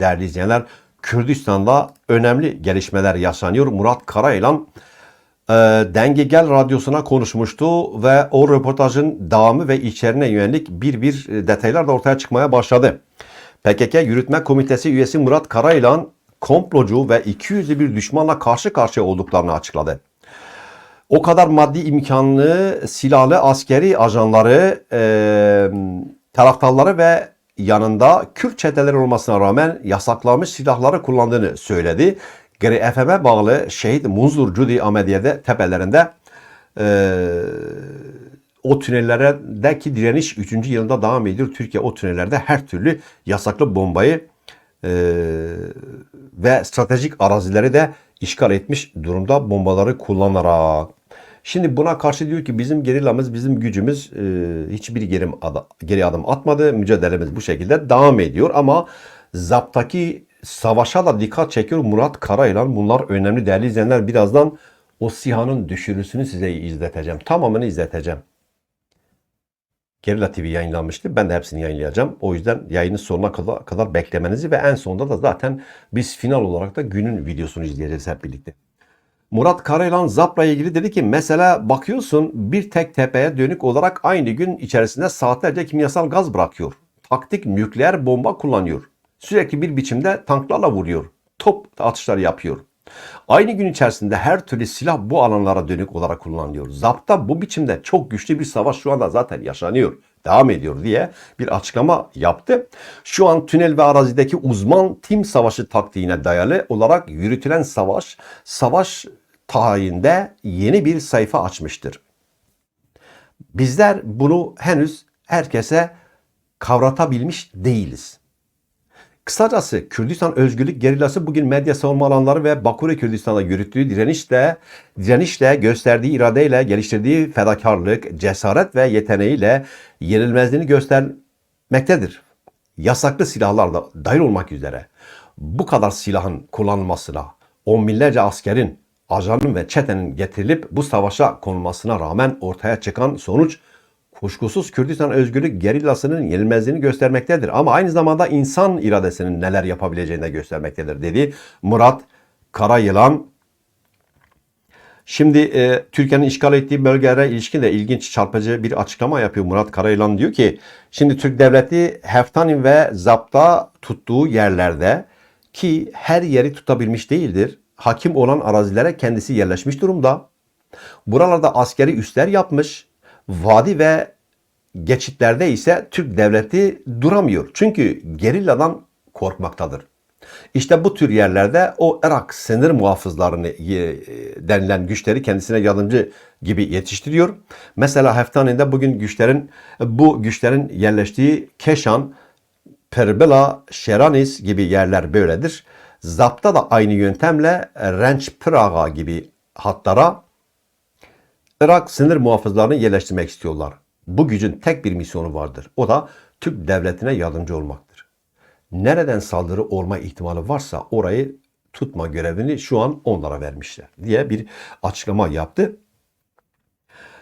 Değerli izleyenler, Kürdistan'da önemli gelişmeler yaşanıyor. Murat Karayılan e, Denge Gel radyosuna konuşmuştu ve o röportajın devamı ve içeriğine yönelik bir bir detaylar da ortaya çıkmaya başladı. PKK Yürütme Komitesi üyesi Murat Karayılan komplocu ve 200'lü bir düşmanla karşı karşıya olduklarını açıkladı. O kadar maddi imkanlı silahlı askeri ajanları, e, taraftarları ve yanında Kürt çeteleri olmasına rağmen yasaklanmış silahları kullandığını söyledi. Gri FM'e bağlı şehit Munzur Cudi Ahmediye'de tepelerinde e, o tünellerdeki direniş 3. yılında devam ediyor. Türkiye o tünellerde her türlü yasaklı bombayı e, ve stratejik arazileri de işgal etmiş durumda bombaları kullanarak. Şimdi buna karşı diyor ki bizim gerillamız, bizim gücümüz e, hiçbir geri, ada- geri adım atmadı. Mücadelemiz bu şekilde devam ediyor ama zaptaki savaşa da dikkat çekiyor Murat Karayılan. Bunlar önemli değerli izleyenler. Birazdan o SİHA'nın düşürüsünü size izleteceğim. Tamamını izleteceğim. Gerilla TV yayınlanmıştı. Ben de hepsini yayınlayacağım. O yüzden yayının sonuna kadar, kadar beklemenizi ve en sonunda da zaten biz final olarak da günün videosunu izleyeceğiz hep birlikte. Murat Karayılan Zap'la ilgili dedi ki mesela bakıyorsun bir tek tepeye dönük olarak aynı gün içerisinde saatlerce kimyasal gaz bırakıyor. Taktik nükleer bomba kullanıyor. Sürekli bir biçimde tanklarla vuruyor. Top atışları yapıyor. Aynı gün içerisinde her türlü silah bu alanlara dönük olarak kullanılıyor. Zap'ta bu biçimde çok güçlü bir savaş şu anda zaten yaşanıyor. Devam ediyor diye bir açıklama yaptı. Şu an tünel ve arazideki uzman tim savaşı taktiğine dayalı olarak yürütülen savaş, savaş tarihinde yeni bir sayfa açmıştır. Bizler bunu henüz herkese kavratabilmiş değiliz. Kısacası Kürdistan Özgürlük Gerillası bugün medya savunma alanları ve Bakure Kürdistan'da yürüttüğü direnişle, direnişle gösterdiği iradeyle, geliştirdiği fedakarlık, cesaret ve yeteneğiyle yenilmezliğini göstermektedir. Yasaklı silahlar da dahil olmak üzere bu kadar silahın kullanılmasına, on binlerce askerin, ajanın ve çetenin getirilip bu savaşa konulmasına rağmen ortaya çıkan sonuç kuşkusuz Kürdistan Özgürlük gerillasının yenilmezliğini göstermektedir. Ama aynı zamanda insan iradesinin neler yapabileceğini de göstermektedir dedi Murat Karayılan. Şimdi e, Türkiye'nin işgal ettiği bölgelere ilişkin de ilginç çarpıcı bir açıklama yapıyor Murat Karayılan diyor ki şimdi Türk devleti Heftanin ve Zap'ta tuttuğu yerlerde ki her yeri tutabilmiş değildir. Hakim olan arazilere kendisi yerleşmiş durumda. Buralarda askeri üsler yapmış. Vadi ve geçitlerde ise Türk devleti duramıyor. Çünkü gerilladan korkmaktadır. İşte bu tür yerlerde o Irak sınır muhafızlarını e, denilen güçleri kendisine yardımcı gibi yetiştiriyor. Mesela Heftani'de bugün güçlerin bu güçlerin yerleştiği Keşan, Perbela, Şeranis gibi yerler böyledir. Zap'ta da aynı yöntemle Renç Praga gibi hatlara Irak sınır muhafızlarını yerleştirmek istiyorlar. Bu gücün tek bir misyonu vardır. O da Türk devletine yardımcı olmaktır. Nereden saldırı olma ihtimali varsa orayı tutma görevini şu an onlara vermişler diye bir açıklama yaptı.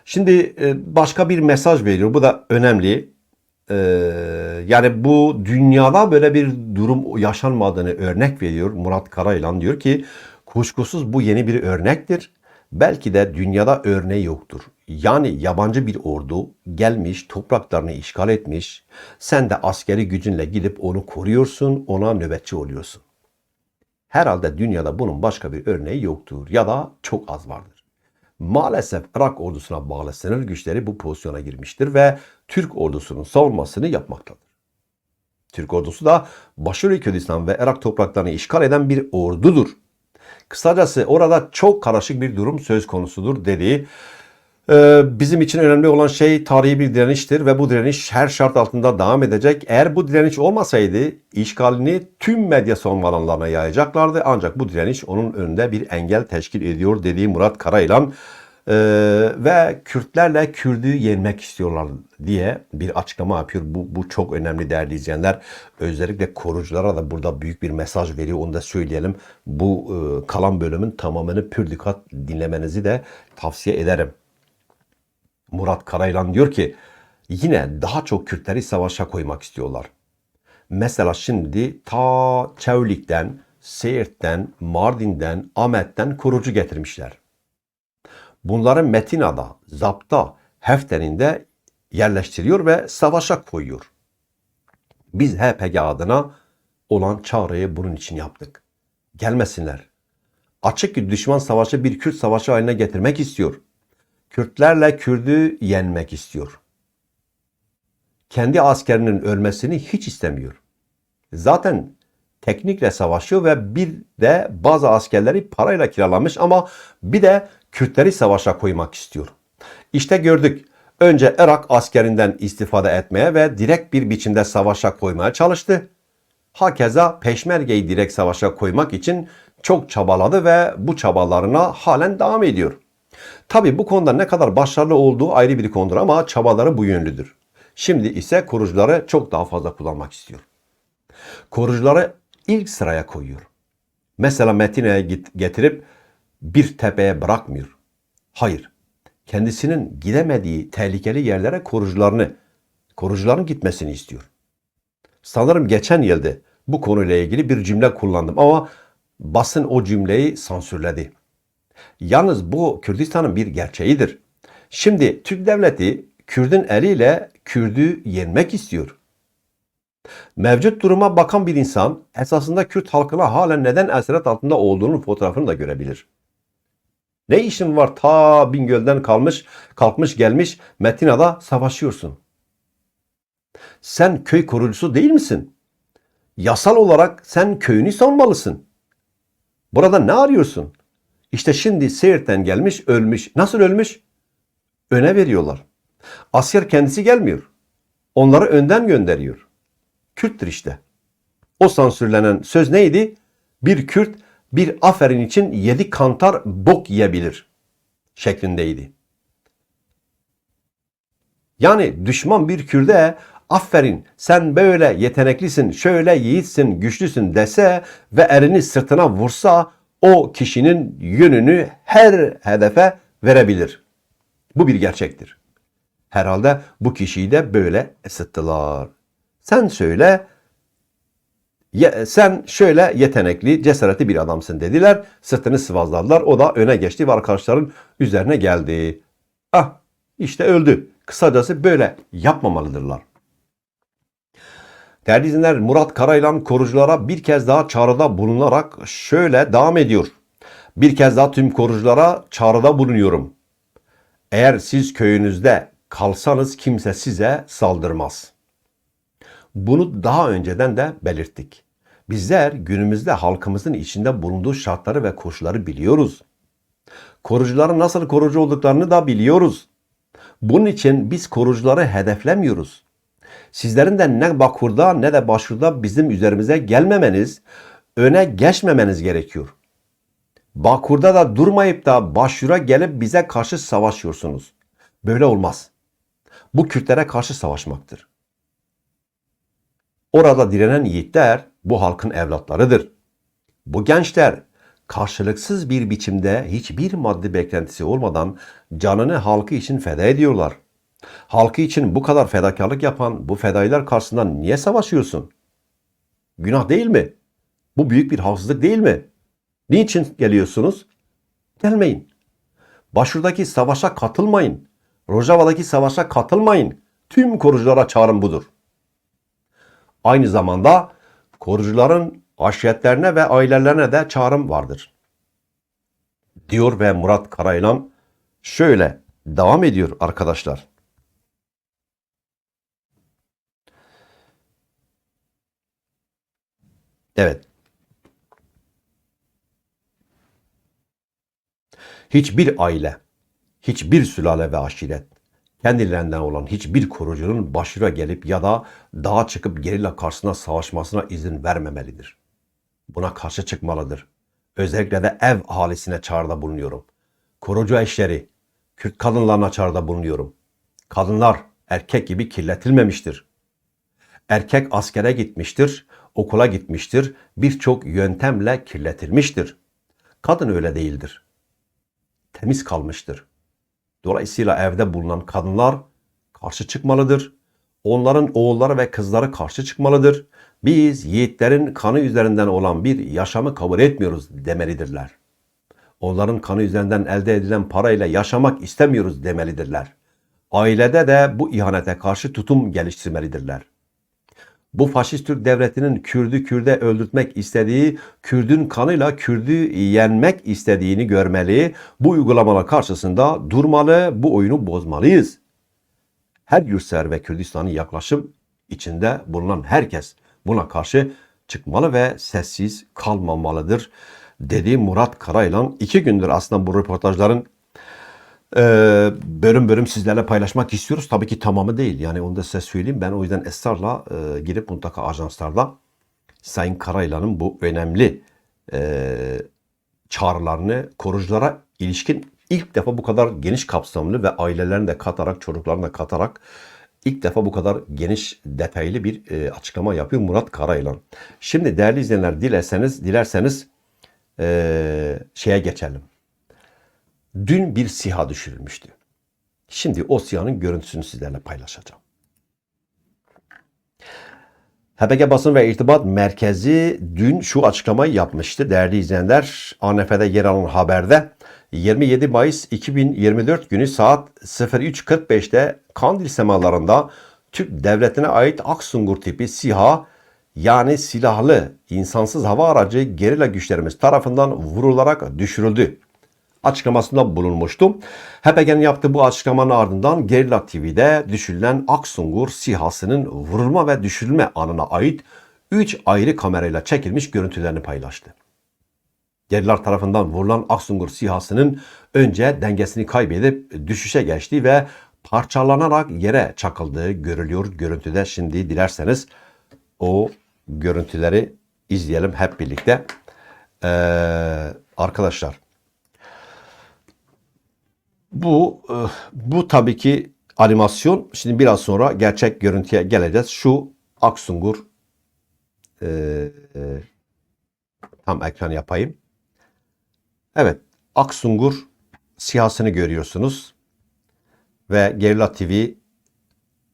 Şimdi e, başka bir mesaj veriyor. Bu da önemli. E, yani bu dünyada böyle bir durum yaşanmadığını örnek veriyor. Murat Karayılan diyor ki kuşkusuz bu yeni bir örnektir. Belki de dünyada örneği yoktur. Yani yabancı bir ordu gelmiş, topraklarını işgal etmiş. Sen de askeri gücünle gidip onu koruyorsun, ona nöbetçi oluyorsun. Herhalde dünyada bunun başka bir örneği yoktur ya da çok az vardır. Maalesef Irak ordusuna bağlı sınır güçleri bu pozisyona girmiştir ve Türk ordusunun savunmasını yapmaktadır. Türk ordusu da Başarı Kürdistan ve Irak topraklarını işgal eden bir ordudur. Kısacası orada çok karışık bir durum söz konusudur dedi. Ee, bizim için önemli olan şey tarihi bir direniştir ve bu direniş her şart altında devam edecek. Eğer bu direniş olmasaydı işgalini tüm medya savunma yayacaklardı. Ancak bu direniş onun önünde bir engel teşkil ediyor dediği Murat Karayılan. Ee, ve Kürtlerle Kürdü yenmek istiyorlar diye bir açıklama yapıyor. Bu, bu çok önemli değerli izleyenler. Özellikle koruculara da burada büyük bir mesaj veriyor. Onu da söyleyelim. Bu e, kalan bölümün tamamını pür dikkat dinlemenizi de tavsiye ederim. Murat Karaylan diyor ki yine daha çok Kürtleri savaşa koymak istiyorlar. mesela şimdi ta Çevlik'ten, Siirt'ten, Mardin'den, Ahmet'ten korucu getirmişler. Bunları Metina'da, Zap'ta, Hefter'inde yerleştiriyor ve savaşa koyuyor. Biz HPG adına olan çağrıyı bunun için yaptık. Gelmesinler. Açık bir düşman savaşı bir Kürt savaşı haline getirmek istiyor. Kürtlerle Kürdü yenmek istiyor. Kendi askerinin ölmesini hiç istemiyor. Zaten teknikle savaşıyor ve bir de bazı askerleri parayla kiralamış ama bir de Kürtleri savaşa koymak istiyor. İşte gördük. Önce Irak askerinden istifade etmeye ve direkt bir biçimde savaşa koymaya çalıştı. Hakeza Peşmerge'yi direkt savaşa koymak için çok çabaladı ve bu çabalarına halen devam ediyor. Tabi bu konuda ne kadar başarılı olduğu ayrı bir konudur ama çabaları bu yönlüdür. Şimdi ise korucuları çok daha fazla kullanmak istiyor. Korucuları ilk sıraya koyuyor. Mesela Medine'ye getirip bir tepeye bırakmıyor. Hayır. Kendisinin gidemediği tehlikeli yerlere korucularını, korucuların gitmesini istiyor. Sanırım geçen yılda bu konuyla ilgili bir cümle kullandım ama basın o cümleyi sansürledi. Yalnız bu Kürdistan'ın bir gerçeğidir. Şimdi Türk devleti Kürdün eliyle Kürdü yenmek istiyor. Mevcut duruma bakan bir insan esasında Kürt halkına halen neden esaret altında olduğunun fotoğrafını da görebilir. Ne işin var ta Bingöl'den kalmış, kalkmış gelmiş Metina'da savaşıyorsun. Sen köy korucusu değil misin? Yasal olarak sen köyünü savunmalısın. Burada ne arıyorsun? İşte şimdi Siirt'ten gelmiş ölmüş. Nasıl ölmüş? Öne veriyorlar. Asker kendisi gelmiyor. Onları önden gönderiyor. Kürttür işte. O sansürlenen söz neydi? Bir Kürt bir aferin için yedi kantar bok yiyebilir şeklindeydi. Yani düşman bir Kürde aferin sen böyle yeteneklisin, şöyle yiğitsin, güçlüsün dese ve elini sırtına vursa o kişinin yönünü her hedefe verebilir. Bu bir gerçektir. Herhalde bu kişiyi de böyle ısıttılar. Sen söyle, ye- sen şöyle yetenekli, cesaretli bir adamsın dediler. Sırtını sıvazladılar. O da öne geçti ve arkadaşların üzerine geldi. Ah işte öldü. Kısacası böyle yapmamalıdırlar. Değerli izleyenler Murat Karaylan koruculara bir kez daha çağrıda bulunarak şöyle devam ediyor. Bir kez daha tüm koruculara çağrıda bulunuyorum. Eğer siz köyünüzde kalsanız kimse size saldırmaz. Bunu daha önceden de belirttik. Bizler günümüzde halkımızın içinde bulunduğu şartları ve koşulları biliyoruz. Korucuların nasıl korucu olduklarını da biliyoruz. Bunun için biz korucuları hedeflemiyoruz. Sizlerin de ne Bakur'da ne de Başvur'da bizim üzerimize gelmemeniz, öne geçmemeniz gerekiyor. Bakur'da da durmayıp da Başvur'a gelip bize karşı savaşıyorsunuz. Böyle olmaz. Bu Kürtlere karşı savaşmaktır. Orada direnen yiğitler bu halkın evlatlarıdır. Bu gençler karşılıksız bir biçimde hiçbir maddi beklentisi olmadan canını halkı için feda ediyorlar. Halkı için bu kadar fedakarlık yapan bu fedailer karşısında niye savaşıyorsun? Günah değil mi? Bu büyük bir haksızlık değil mi? Niçin geliyorsunuz? Gelmeyin. Başvurdaki savaşa katılmayın. Rojava'daki savaşa katılmayın. Tüm koruculara çağrım budur. Aynı zamanda korucuların aşiretlerine ve ailelerine de çağrım vardır. Diyor ve Murat Karaylan şöyle devam ediyor arkadaşlar. Evet. Hiçbir aile, hiçbir sülale ve aşiret, kendilerinden olan hiçbir korucunun başına gelip ya da dağa çıkıp gerilla karşısına savaşmasına izin vermemelidir. Buna karşı çıkmalıdır. Özellikle de ev ahalisine çağrıda bulunuyorum. Korucu eşleri, Kürt kadınlarına çağrıda bulunuyorum. Kadınlar erkek gibi kirletilmemiştir. Erkek askere gitmiştir, okula gitmiştir, birçok yöntemle kirletilmiştir. Kadın öyle değildir. Temiz kalmıştır. Dolayısıyla evde bulunan kadınlar karşı çıkmalıdır. Onların oğulları ve kızları karşı çıkmalıdır. Biz yiğitlerin kanı üzerinden olan bir yaşamı kabul etmiyoruz demelidirler. Onların kanı üzerinden elde edilen parayla yaşamak istemiyoruz demelidirler. Ailede de bu ihanete karşı tutum geliştirmelidirler. Bu faşist Türk devletinin Kürdü Kürde öldürtmek istediği, Kürdün kanıyla Kürdü yenmek istediğini görmeli, bu uygulamalar karşısında durmalı, bu oyunu bozmalıyız. Her yurtsever ve Kürdistan'ın yaklaşım içinde bulunan herkes buna karşı çıkmalı ve sessiz kalmamalıdır dedi Murat Karaylan. İki gündür aslında bu röportajların e, bölüm bölüm sizlerle paylaşmak istiyoruz. Tabii ki tamamı değil. Yani onu da size söyleyeyim. Ben o yüzden ısrarla e, girip mutlaka ajanslarda Sayın Karaylan'ın bu önemli e, çağrılarını koruculara ilişkin ilk defa bu kadar geniş kapsamlı ve ailelerini de katarak, çocuklarını da katarak ilk defa bu kadar geniş, detaylı bir e, açıklama yapıyor Murat Karaylan. Şimdi değerli izleyenler dilerseniz, dilerseniz e, şeye geçelim. Dün bir SİHA düşürülmüştü. Şimdi o SİHA'nın görüntüsünü sizlerle paylaşacağım. HBG Basın ve İrtibat Merkezi dün şu açıklamayı yapmıştı değerli izleyenler. ANF'de yer alan haberde 27 Mayıs 2024 günü saat 03.45'te Kandil semalarında Türk Devleti'ne ait Aksungur tipi SİHA yani silahlı insansız hava aracı gerilla güçlerimiz tarafından vurularak düşürüldü açıklamasında bulunmuştu. HPG'nin yaptığı bu açıklamanın ardından Gerilla TV'de düşürülen Aksungur SİHA'sının vurulma ve düşürülme anına ait 3 ayrı kamerayla çekilmiş görüntülerini paylaştı. Geriler tarafından vurulan Aksungur SİHA'sının önce dengesini kaybedip düşüşe geçtiği ve parçalanarak yere çakıldığı görülüyor görüntüde. Şimdi dilerseniz o görüntüleri izleyelim hep birlikte. Ee, arkadaşlar bu e, bu tabii ki animasyon. Şimdi biraz sonra gerçek görüntüye geleceğiz. Şu Aksungur e, e, tam ekran yapayım. Evet, Aksungur siyasını görüyorsunuz ve Gerilla TV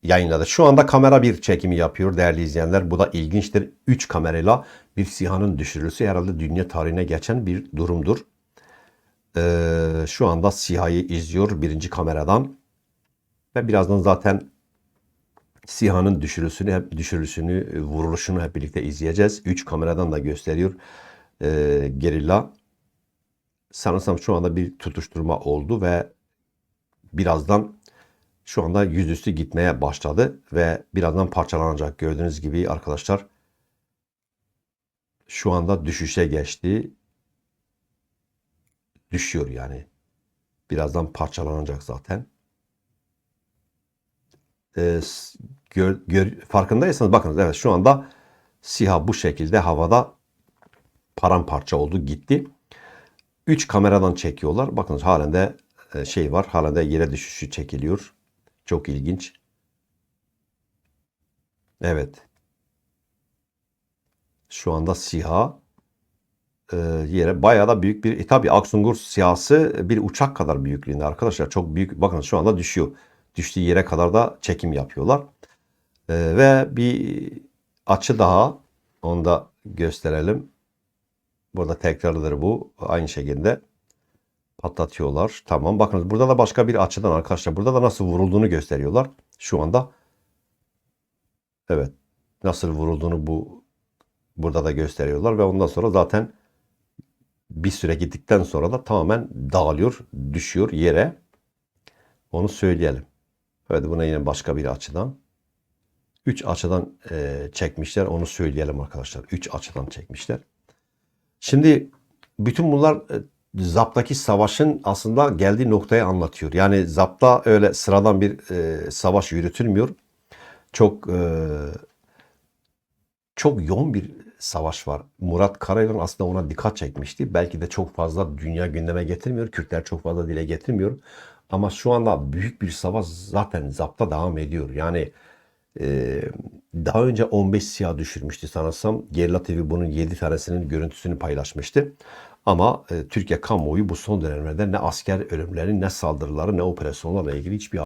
yayınladı. Şu anda kamera bir çekimi yapıyor değerli izleyenler. Bu da ilginçtir. 3 kamerayla bir sihanın düşürülüsü herhalde dünya tarihine geçen bir durumdur. Ee, şu anda SİHA'yı izliyor birinci kameradan. Ve birazdan zaten SİHA'nın düşürülüsünü, hep düşürülüsünü, vuruluşunu hep birlikte izleyeceğiz. Üç kameradan da gösteriyor ee, gerilla. Sanırsam şu anda bir tutuşturma oldu ve birazdan şu anda yüzüstü gitmeye başladı ve birazdan parçalanacak. Gördüğünüz gibi arkadaşlar şu anda düşüşe geçti düşüyor yani. Birazdan parçalanacak zaten. Ee, gör, gör, farkındaysanız bakınız evet şu anda SİHA bu şekilde havada paramparça oldu gitti. 3 kameradan çekiyorlar. Bakınız halen de e, şey var. Halen de yere düşüşü çekiliyor. Çok ilginç. Evet. Şu anda SİHA e, yere bayağı da büyük bir e, tabi Aksungur siyası bir uçak kadar büyüklüğünde arkadaşlar. Çok büyük bakın şu anda düşüyor. Düştüğü yere kadar da çekim yapıyorlar. E, ve bir açı daha onu da gösterelim. Burada tekrardır bu aynı şekilde patlatıyorlar. Tamam bakın burada da başka bir açıdan arkadaşlar burada da nasıl vurulduğunu gösteriyorlar. Şu anda evet nasıl vurulduğunu bu burada da gösteriyorlar ve ondan sonra zaten bir süre gittikten sonra da tamamen dağılıyor, düşüyor yere. Onu söyleyelim. Evet buna yine başka bir açıdan. Üç açıdan e, çekmişler. Onu söyleyelim arkadaşlar. Üç açıdan çekmişler. Şimdi bütün bunlar e, Zap'taki savaşın aslında geldiği noktayı anlatıyor. Yani Zap'ta öyle sıradan bir e, savaş yürütülmüyor. Çok e, çok yoğun bir savaş var. Murat Karayılan aslında ona dikkat çekmişti. Belki de çok fazla dünya gündeme getirmiyor. Kürtler çok fazla dile getirmiyor. Ama şu anda büyük bir savaş zaten zapta devam ediyor. Yani e, daha önce 15 siyah düşürmüştü sanırsam. Gerilla TV bunun 7 tanesinin görüntüsünü paylaşmıştı. Ama e, Türkiye kamuoyu bu son dönemlerde ne asker ölümleri, ne saldırıları, ne operasyonlarla ilgili hiçbir